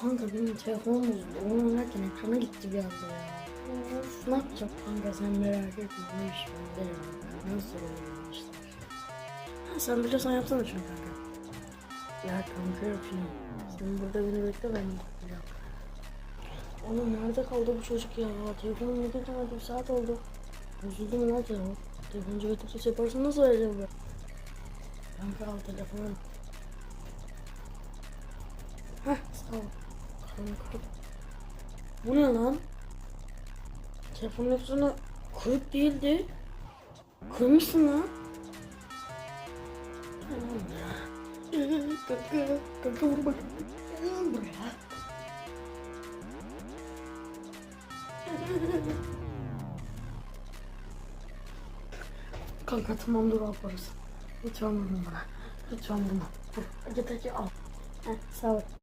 Kanka benim telefonum bozuldu. Onu oynarken ekrana gitti bir anda ya. Ne yapacağım kanka sen merak etme. Bu iş bende ya. Nasıl oluyor. Ha, sen biliyorsan yapsana şunu kanka. Ya kanka yapayım. Sen burada beni bekle ben yapacağım. Oğlum nerede kaldı bu çocuk ya? Telefonum ne kadar bir saat oldu. Bozuldu mu lan telefon? Telefoncu götürse şey yaparsa nasıl vereceğim ben? Kanka al telefonu. Heh sağ ol. Kanka. Bu ne lan? Telefonun hepsine kırık değildi. Kırmışsın lan. Kanka, kanka vur bak. Gel buraya. Kanka tamam dur al parası. Lütfen vurma bana. Lütfen vurma. Hadi hadi al. Heh, sağ ol.